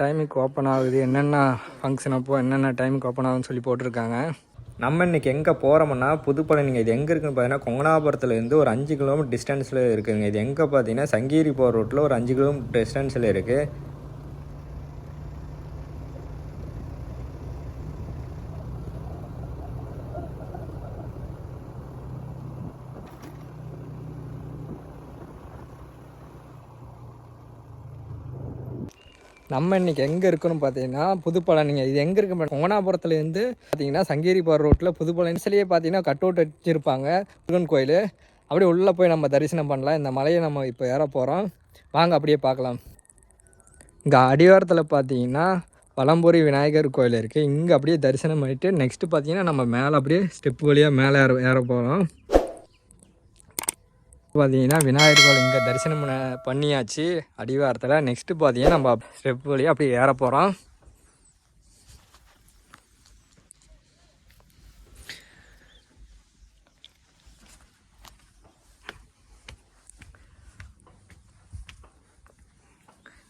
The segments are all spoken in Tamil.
டைமுக்கு ஓப்பன் ஆகுது. என்னென்ன ஃபங்க்ஷன் அப்போ என்னென்ன டைமுக்கு ஓப்பன் ஆகுதுன்னு சொல்லி போட்டிருக்காங்க. நம்ம இன்றைக்கி எங்கே போகிறோம்னா புதுப்பழனிங்க இது எங்கே இருக்குன்னு பார்த்தீங்கன்னா கொங்கனாபுரத்துலேருந்து ஒரு அஞ்சு கிலோமீட்டர் டிஸ்டன்ஸில் இருக்குதுங்க இது எங்கே பார்த்தீங்கன்னா சங்ககிரி போகிற ரோட்டில் ஒரு அஞ்சு கிலோமீட்டர் டிஸ்டன்ஸில் இருக்குது நம்ம இன்னைக்கு எங்கே இருக்கணும் பார்த்தீங்கன்னா புதுப்பழனிங்க இது எங்கே இருக்கு கொங்கனாபுரத்துலேருந்து பார்த்தீங்கன்னா சங்கேரிப்பார் ரோட்டில் புதுப்பழனி சிலையே பார்த்தீங்கன்னா கட் அவுட் வச்சுருப்பாங்க முருகன் கோயில். அப்படியே உள்ளே போய் நம்ம தரிசனம் பண்ணலாம். இந்த மலையை நம்ம இப்போ ஏற போகிறோம் வாங்க அப்படியே பார்க்கலாம். இங்கே அடிவாரத்தில் பார்த்தீங்கன்னா பழம்புரி விநாயகர் கோயில் இருக்குது இங்கே அப்படியே தரிசனம் பண்ணிவிட்டு நெக்ஸ்ட்டு பார்த்தீங்கன்னா நம்ம மேலே அப்படியே ஸ்டெப் வழியாக மேலே ஏற ஏற போகிறோம் பார்த்தீங்கன்னா விநாயகர் கோயில் இங்கே தரிசனம் பண்ண பண்ணியாச்சு. அடிவாரத்தில் நெக்ஸ்ட்டு பார்த்தீங்கன்னா நம்ம ஸ்டெப் வழியாக அப்படியே ஏற போகிறோம்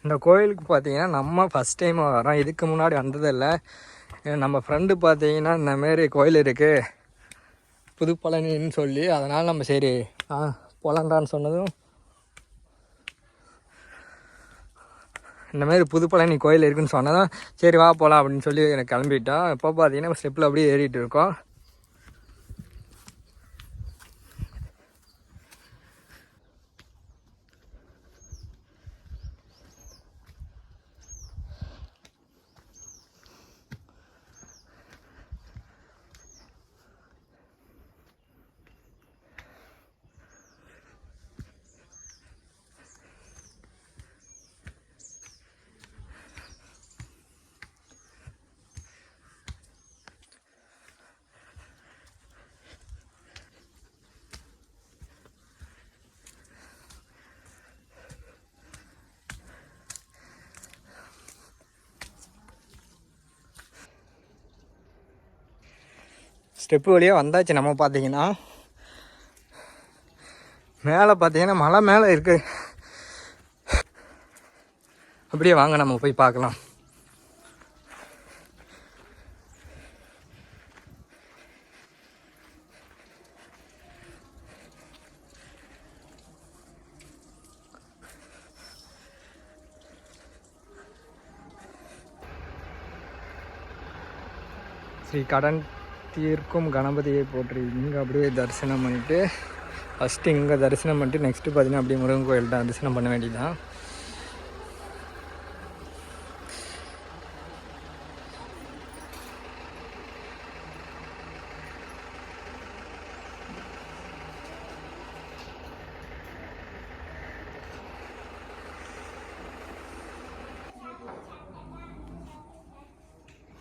இந்த கோயிலுக்கு பார்த்தீங்கன்னா நம்ம ஃபஸ்ட் டைம் வரோம் இதுக்கு முன்னாடி வந்ததில்லை. நம்ம ஃப்ரெண்டு பார்த்தீங்கன்னா இந்தமாரி கோயில் இருக்குது புதுப்பழனின்னு சொல்லி அதனால் நம்ம சரி ஆ. போலான்டான்னு சொன்னதும் இந்தமாரி புதுப்பழனி கோயில் இருக்குன்னு சொன்னதான் சரி வா போகலாம் அப்படின்னு சொல்லி எனக்கு கிளம்பிட்டோம் இப்போ பார்த்தீங்கன்னா ஸ்டெப்பில் அப்படியே ஏறிட்டு இருக்கோம். ஸ்டெப்பு வழியாக வந்தாச்சு. நம்ம பார்த்தீங்கன்னா மேலே பார்த்தீங்கன்னா மலை மேலே இருக்குது அப்படியே வாங்க நம்ம போய் பார்க்கலாம். ஸ்ரீ கடன் தீர்க்கும் கணபதியை போற்றி இங்கே அப்படியே தரிசனம் பண்ணிவிட்டு ஃபஸ்ட்டு இங்கே தரிசனம் பண்ணிட்டு நெக்ஸ்ட்டு பார்த்தீங்கன்னா அப்படியே முருகன் கோயில்கிட்ட தரிசனம் பண்ண வேண்டியதுதான்.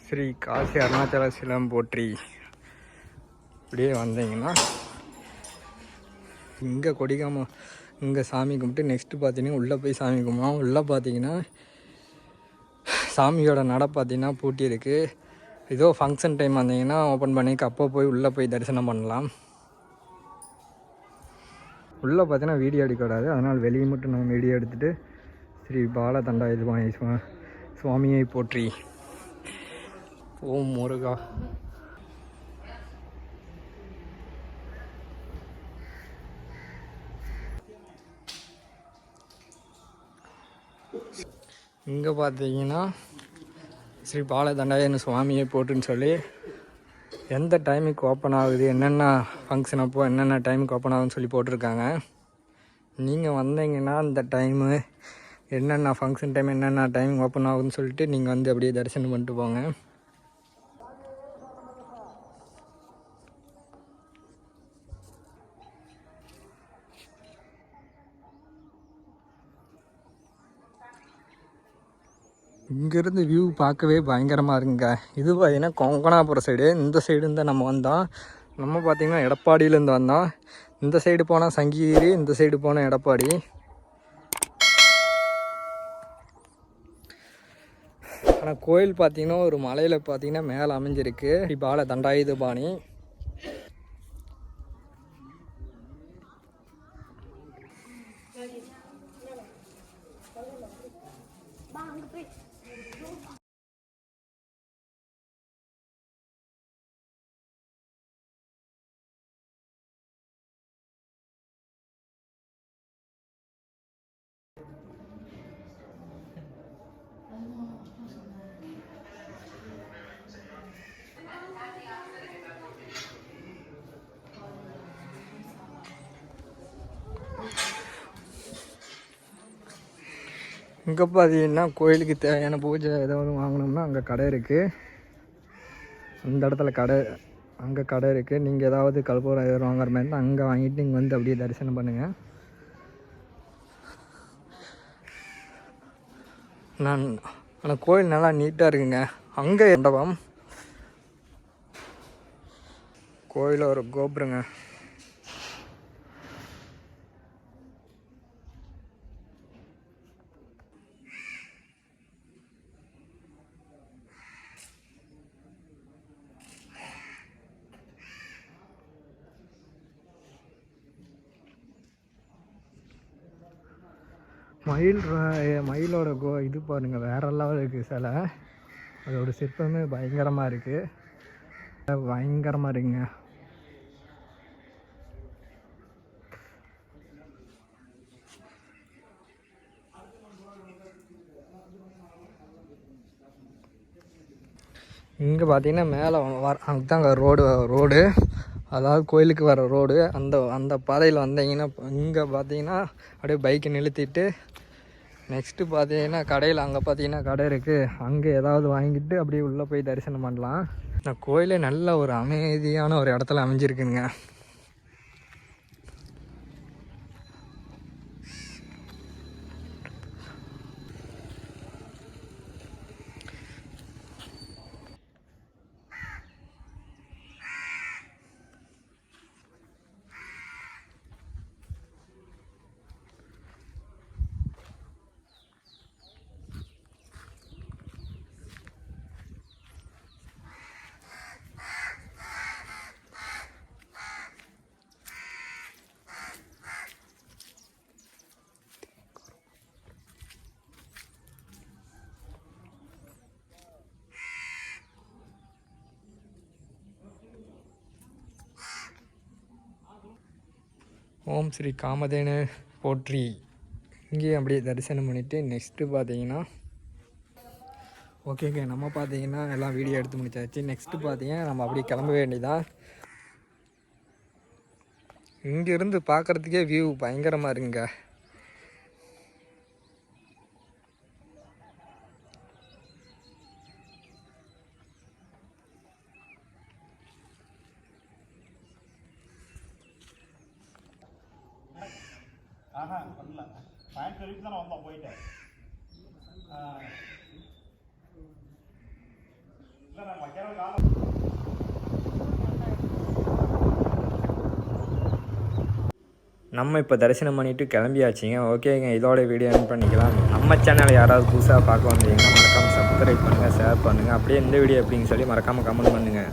ஸ்ரீ காசி அருணாச்சல சிலம் போற்றி. இப்படியே வந்தீங்கன்னா இங்கே கொடிகாம இங்கே சாமி கும்பிட்டு நெக்ஸ்ட்டு பார்த்தீங்கன்னா உள்ளே போய் சாமி கும்பிடுவோம். உள்ளே பார்த்தீங்கன்னா சாமியோட நடை பார்த்தீங்கன்னா பூட்டி இருக்குது ஏதோ ஃபங்க்ஷன் டைம் வந்தீங்கன்னா ஓப்பன் பண்ணி அப்போ போய் உள்ளே போய் தரிசனம் பண்ணலாம். உள்ளே பார்த்தீங்கன்னா வீடியோ எடுக்கக்கூடாது அதனால் வெளியே மட்டும் நம்ம வீடியோ எடுத்துகிட்டு ஸ்ரீ பால தண்டாயுதபாணி சுவாமியை போற்றி. ஓம் முருகா. இங்கே பார்த்தீங்கன்னா ஸ்ரீ பாலதண்டாயன சுவாமியை போட்டுன்னு சொல்லி எந்த டைமுக்கு ஓப்பன் ஆகுது என்னென்ன ஃபங்க்ஷன் அப்போ என்னென்ன டைமுக்கு ஓப்பன் ஆகுதுன்னு சொல்லி போட்டிருக்காங்க. நீங்கள் வந்தீங்கன்னா அந்த டைமு என்னென்ன ஃபங்க்ஷன் டைம் என்னென்ன டைம் ஓப்பன் ஆகுதுன்னு சொல்லிட்டு நீங்கள் வந்து அப்படியே தரிசனம் பண்ணிட்டு போங்க. இங்கேருந்து வியூ பார்க்கவே பயங்கரமாக இருக்குங்க. இது பார்த்திங்கன்னா கொங்கனாபுரம் சைடு இந்த சைடு இருந்தால் நம்ம வந்தோம். நம்ம பார்த்திங்கன்னா எடப்பாடியிலேருந்து வந்தோம். இந்த சைடு போனால் சங்ககிரி இந்த சைடு போனால் எடப்பாடி. ஆனால் கோயில் பார்த்தீங்கன்னா ஒரு மலையில் பார்த்தீங்கன்னா மேலே அமைஞ்சிருக்கு. பால தண்டாயுதபாணி. இங்கே பார்த்தீங்கன்னா கோயிலுக்கு தேவையான பூஜை ஏதாவது வாங்கணும்னா அங்கே கடை இருக்குது அந்த இடத்துல கடை அங்கே கடை இருக்குது நீங்கள் ஏதாவது கல்பூரம் ஏதாவது வாங்குற மாதிரி இருந்தால் அங்கே வாங்கிட்டு நீங்கள் வந்து அப்படியே தரிசனம் பண்ணுங்கள் நான் ஆனால் கோயில் நல்லா நீட்டாக இருக்குங்க. அங்கே மண்டபம். கோயில் ஒரு கோபுரங்க. மயில் ர- மயிலோட கோ இது பாருங்கள் வேற லெவல் இருக்குது சிலை. அதோட சிற்பமே பயங்கரமாக இருக்குது பயங்கரமாக இருக்குங்க. இங்கே பார்த்தீங்கன்னா மேலே வர அதுதாங்க ரோடு ரோடு. அதாவது கோயிலுக்கு வர ரோடு அந்த அந்த பாதையில் வந்தீங்கன்னா இங்கே பார்த்தீங்கன்னா அப்படியே பைக்கை நிறுத்திட்டு நெக்ஸ்ட்டு பார்த்தீங்கன்னா கடையில் அங்கே பார்த்தீங்கன்னா கடை இருக்குது அங்கே ஏதாவது வாங்கிட்டு அப்படியே உள்ளே போய் தரிசனம் பண்ணலாம். இந்த கோயிலே நல்ல ஒரு அமைதியான ஒரு இடத்துல அமைஞ்சிருக்குங்க. ஓம் ஸ்ரீ காமதேனு போற்றி. இங்கேயும் அப்படியே தரிசனம் பண்ணிவிட்டு நெக்ஸ்ட்டு பார்த்தீங்கன்னா ஓகேங்க நம்ம பார்த்தீங்கன்னா எல்லாம் வீடியோ எடுத்து முடிச்சாச்சு. நெக்ஸ்ட்டு பார்த்தீங்கன்னா நம்ம அப்படியே கிளம்ப வேண்டியதான் இங்கேருந்து பார்க்குறதுக்கே வியூ பயங்கரமாக இருக்குங்க. ஆஹா பண்ணல பாயிண்ட் வரைக்கும் தானே வந்தோம் போயிட்டேன் இல்லை நான் மத்தியானம் காலம் நம்ம இப்போ தரிசனம் பண்ணிட்டு கிளம்பியாச்சுங்க. ஓகேங்க இதோட வீடியோ என் பண்ணிக்கலாம். நம்ம சேனலை யாராவது புதுசாக பார்க்க வந்தீங்கன்னா மறக்காமல் சப்ஸ்கிரைப் பண்ணுங்கள் ஷேர் பண்ணுங்கள் அப்படியே இந்த வீடியோ எப்படின்னு சொல்லி மறக்காமல் கமெண்ட் பண்ணுங்கள்